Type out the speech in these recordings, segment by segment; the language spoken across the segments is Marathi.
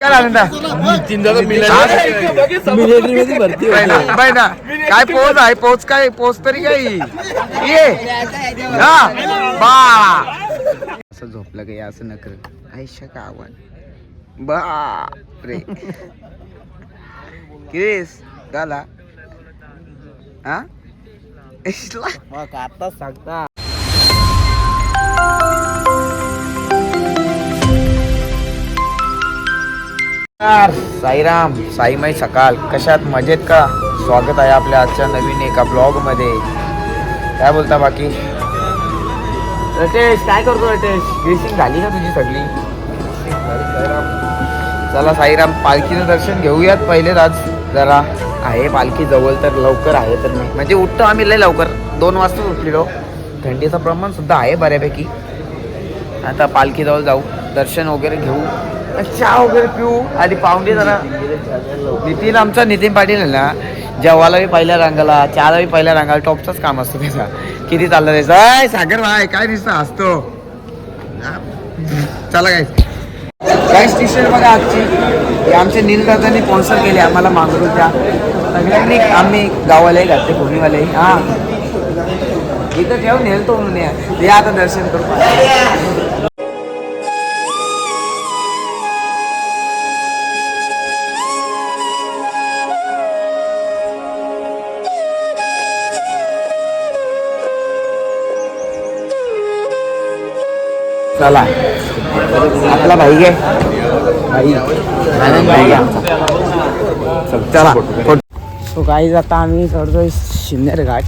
काय आनंद बाय ना काय पोच आहे पोच काय पोच तरी काय ये हा बा असं झोपलं काही असं नकर आयशा का आव्हान बापरे किरेस गाला हा? इशला आता सांगता. साईराम साईमाई सकाळ कशात? मजेत का? स्वागत आहे आपल्या आजच्या नवीन एका ब्लॉगमध्ये काय बोलता बाकी? रटेश काय करतो रटेश ड्रेसिंग झाली का तुझी सगळी? चला साईराम पालखीचं दर्शन घेऊयात पहिलेच आज. जरा आहे पालखी जवळ तर लवकर आहे तर नाही म्हणजे उठतो आम्ही लय लवकर. दोन वाजता उठलेलो. थंडीचं प्रमाण सुद्धा आहे बऱ्यापैकी. आता पालखीजवळ जाऊ दर्शन वगैरे घेऊ. चहा वगैरे पिऊ. आधी पाहुणे जरा. नितीन आमचा नितीन पाटील आहे ना जेवायला बी पहिल्या रंगाला चहाला बी पहिल्या रंगाला टॉपचाच काम असतो त्याचा. किती चाललं त्याचं? सागर भाई काय दिसतं? असतो चला काय गाईस टी शर्ट बघा आजची. हे आमच्या नीलदादांनी स्पॉन्सर केले आम्हाला मांगरूच्या सगळ्यांनी आम्ही गावालाही घातले भूमीवाले हा. इथं ठेव नेलतो म्हणून या. हे आता दर्शन करू चला. आपला भाई आहे भाई. आनंद भाई आमचा. चला सो काही आता आम्ही चढतोय शिन्नर घाट.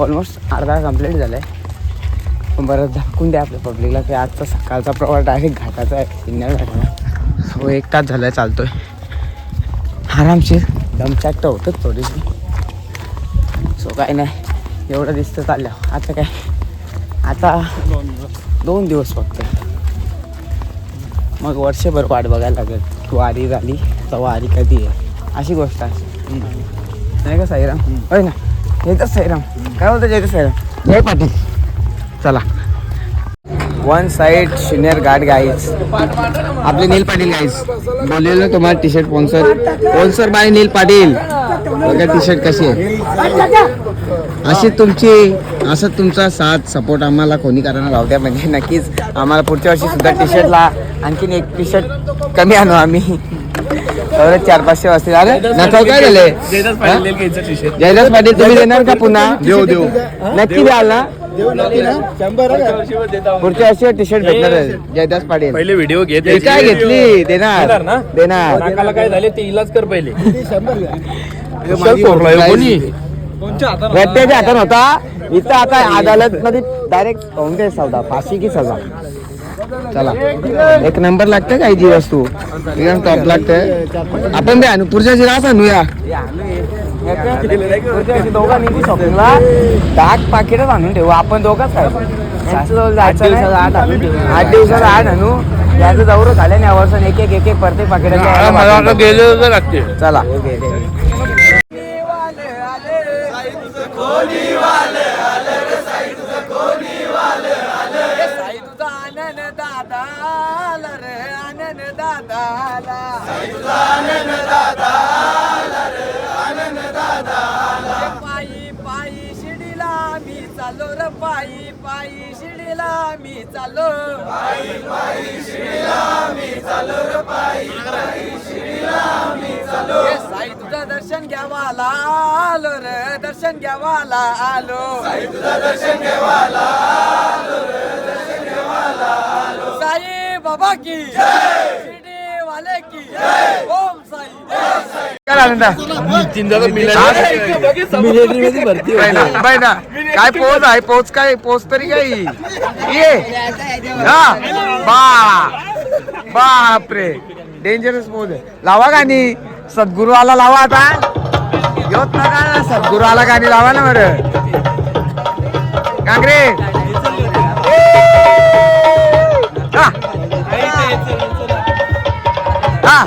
ऑलमोस्ट अर्धा कंप्लीट झालाय. आहे बरं दाखवून द्या आपल्या पब्लिकला की आजचा सकाळचा प्रवास डायरेक्ट घाटाचा आहे सिन्नर घाटाला सो एक तास झालाय चालतोय. आरामशीर. दमचाट तर होतच थोडीशी. सो काय नाही. एवढं दिसतं चाललं आता काय? आता दोन दिवस फक्त. मग वर्षभर वाट बघायला लागेल. की वारी झाली तर वारी कधी आहे. अशी गोष्ट आहे. नाही का साईराम? होय ना? येतच साईराम. काय बोलतो जयतच साईराम? जय पाटील. चला. One side senior guard guys आपले नील पाटील गाईज बोललेलं तुम्हाला T shirt sponsor sponsor by Neel Patil. बघा टी शर्ट कशी आहे. अशी तुमची असं तुमचा साथ सपोर्ट आम्हाला कोणी करायला द्या. म्हणजे नक्कीच आम्हाला पुढच्या वर्षी सुद्धा टी शर्टला आणखीन एक टी शर्ट कमी आणू आम्ही. चार पाचशे वाजतील. अरे नका काय झाले? जयदास पाटील तुम्ही देणार का पुन्हा? देऊ देऊ. नक्की द्याल ना? पुढच्या वर्षी टी शर्ट भेटणार आहे. जयदास पाटील. पहिले व्हिडिओ घेत काय घेतली? देणार. देणार ना? देणार. नाकाला काय झाले? ते इलाज कर पहिले. रट्ट्याच्या हातात होता? इथं आता अदालत मध्ये डायरेक्ट कोणते सौदा फाशी की सजा. चला. एक नंबर लागतं काय जी वस्तू? एकदम टॉप लागतं. आपण द्या आणि. पुढच्या राहा आणूया. दोघांनी शॉपिंगला दहा पाकिटच आणून ठेवू. आपण दोघंच काय जायचं नाही. आठ दिवसात आठ आणू. याचं जवळ झालं नाही वर्षाने एक एक एक एक प्रत्येक गेले लागते. चला. पायी पायी शिडीला मी चालो रे पायी पायी शिडीला मी चालो. पायी पायी शिडीला मी चालो रे पायी पायी तुझं दर्शन घ्यावाला आलो. रे दर्शन घ्यावाला आलो. साई साई बाबा की शिर्डी वाले की ओम साई. काय आनंद ना बाय ना काय पोच आहे पोच काय पोच तरी काय. ये. हा. बा बापरे. डेंजरस पोच आहे. लावा गाणी. सद्गुरू आला लावा आता. येत ना का सद्गुरू आला गाणी लावा ना बरं. कांगरे. हा.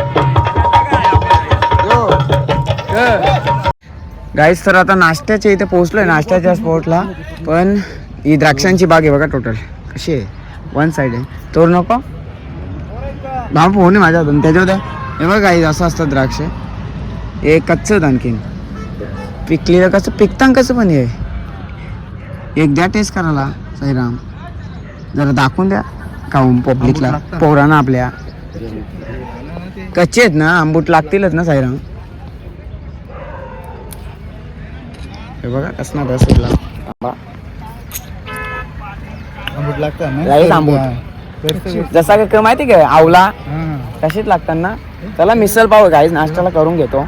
गाईस तर आता नाश्त्याच्या इथे पोहोचलोय नाश्त्याच्या स्पॉटला पण ही द्राक्षांची बाग आहे बघा टोटल कशी आहे? वन साईड आहे. तोर नको. भाव फोन आहे माझ्या हातून त्याच्यावर हे बघा काही असं असतं द्राक्ष. हे कच्चं आणखीन. पिकलेलं कसं पिकतान कसं पण हे. एक द्या टेस्ट करायला साईराम. जरा दाखवून द्या. खाऊन पब्लिकला? पोरांना आपल्या. कच्चे आहेत ना आंबूट लागतीलच ना साईराम. हे बघा कसं ना? आंबा आंबट. जसा काय माहिती काय आवला कशीच लागतात ना? त्याला मिसल पाव गाईज नाश्त्याला करून घेतो.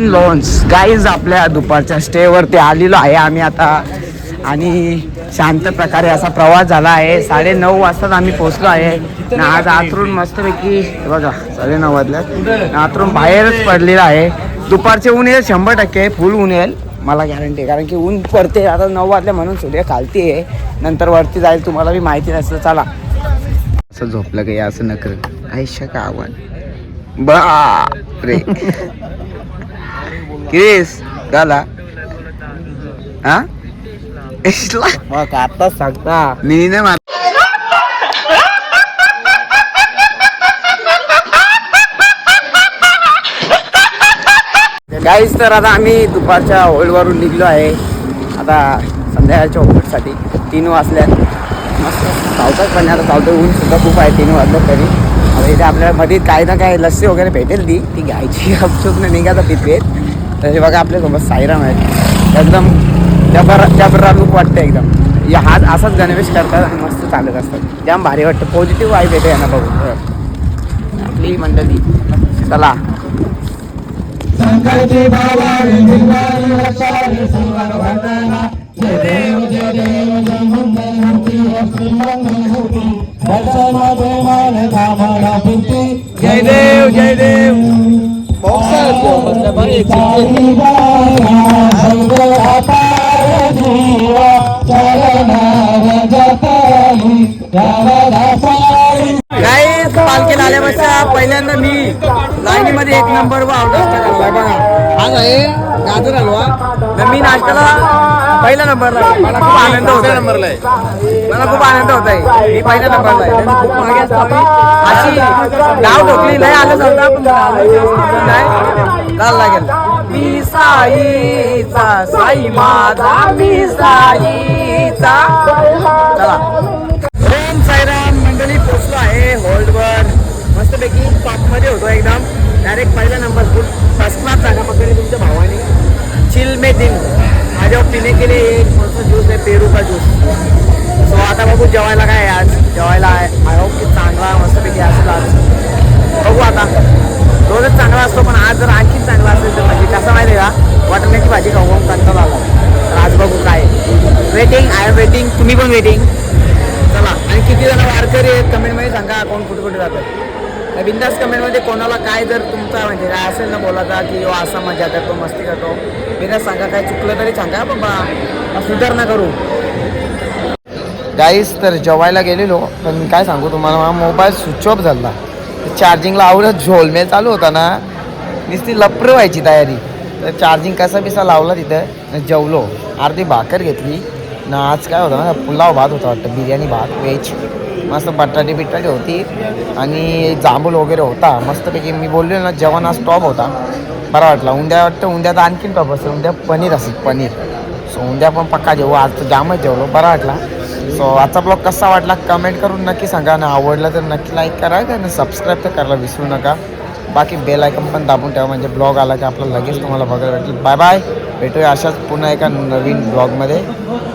लॉन्स गाईज आपल्या दुपारच्या स्टे वरती आलेलो आहे आम्ही आता. आणि शांत प्रकारे असा प्रवास झाला आहे. साडे नऊ वाजताच आम्ही पोहोचलो आहे. आज आतरून मस्तपैकी बघा साडे नऊ वाजल्यात. आतरून बाहेरच पडलेला आहे. दुपारचे ऊन येईल शंभर टक्के फुल ऊन येईल. मला गॅरंटी आहे. कारण की ऊन पडते आता नऊ वाजल्या म्हणून सूर्य खालती आहे. नंतर वरती जाईल तुम्हाला बी माहिती नसतं. चला असं झोपलं काही असं नकर. आयुष्य का आव्हान बापरे. किरीस झाला हा? मग आताच सांगता. मी नाही मार गाईच तर आता आम्ही दुपारच्या होळीवरून निघलो आहे. आता संध्याकाळच्या होळीसाठी तीन वाजल्यात. मस्त. चावतात पण आता चावतं ऊन सुद्धा खूप आहे तीन वाजलं तरी. आता इथे आपल्याला मध्ये काय ना काय लस्सी वगैरे भेटेल ती. ती घ्यायची अपचूक नाही निघायचा तिथे तर हे बघा आपल्यासोबत सायराम आहेत. एकदम जबर जबरा लुक वाटतं एकदम. या हात असाच गणवेश करतात आणि मस्त चालत असतात. जाम भारी वाटतं. पॉझिटिव्ह वाईब येते यांना बघून. आपली मंडळी. चला. जय देव जय देव काय आल्यापेक्षा पहिल्यांदा मी लाईनीमध्ये एक नंबर व बघा. आज आहे गाजर हलवा. तर मी नाश्त्याला पहिल्या नंबरला आहे. मला खूप आनंद होत नंबरला आहे. मला खूप आनंद होत आहे मी पहिल्या नंबरला आहे. खूप मागे असतो. अशी नाव ठोकली. नाही आलं समजा पण नाही. चाल लागेल. मी साईचा साई माझा मी साईचा चला. मस्तपैकी टॉपमध्ये होतो एकदम. डायरेक्ट पहिला नंबर फुल फर्स्ट क्लास जागा पकडली तुमच्या भावाने. चिल मे दिन माझ्यावर पिणे केले. एक मस्त ज्यूस आहे पेरूचा ज्यूस सो आता बघू जेवायला काय आहे आज. जेवायला आय होप की चांगला मस्तपैकी असेल आज. बघू आता. रोजच चांगला असतो पण आज जर आणखी चांगला असेल तर म्हणजे कसं माहिती आहे का? वाटण्याची भाजी खाऊ कंटाळा आला तर आज बघू काय वेटिंग आय एम वेटिंग तुम्ही पण वेटिंग चला. आणि किती जण वारकरी आहेत कमेंटमध्ये सांगा. कोण कुठे कुठे जातात? बिंदास कमेंटमध्ये कोणाला काय जर तुमचा म्हणजे काय असेल ना बोलायचा की यो असा मजा करतो मस्ती करतो. बिंदास सांगा काय चुकलं तरी सांगा बाबा बा सुधारणा करू. गाईस तर जेवायला गेलेलो पण काय सांगू तुम्हाला माझा मोबाईल स्विच ऑफ झाला. चार्जिंगला आवडत झोलमेल चालू होता ना. नुसती लपर व्हायची तयारी. तर चार्जिंग कसा बिसा लावला तिथं जेवलो. अर्धी भाकर घेतली. ना आज काय होतं ना पुलाव भात होता वाटतं बिर्याणी भात व्हेज मस्त बटाटे बिटाटे होती. आणि जांभूल वगैरे होता. मस्तपैकी मी बोललो ना जेवण आज टॉप होता. बरा वाटला. उद्या वाटतं उद्या तर आणखीन टॉप असेल. उद्या पनीर असेल पनीर. सो उद्या पण पक्का जेवू. आज तर जामच जेवलो. बरा वाटला. सो आजचा ब्लॉग कसा वाटला? कमेंट करून नक्की सांगा. ना आवडलं तर नक्की लाईक करा. आणि सबस्क्राईब तर करायला विसरू नका. बाकी बेल आयकन पण दाबून ठेवा. म्हणजे ब्लॉग आला की आपला लगेच तुम्हाला बघायला भेटेल. बाय बाय भेटूया अशाच पुन्हा एका नवीन ब्लॉगमध्ये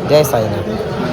जय साईनाथ.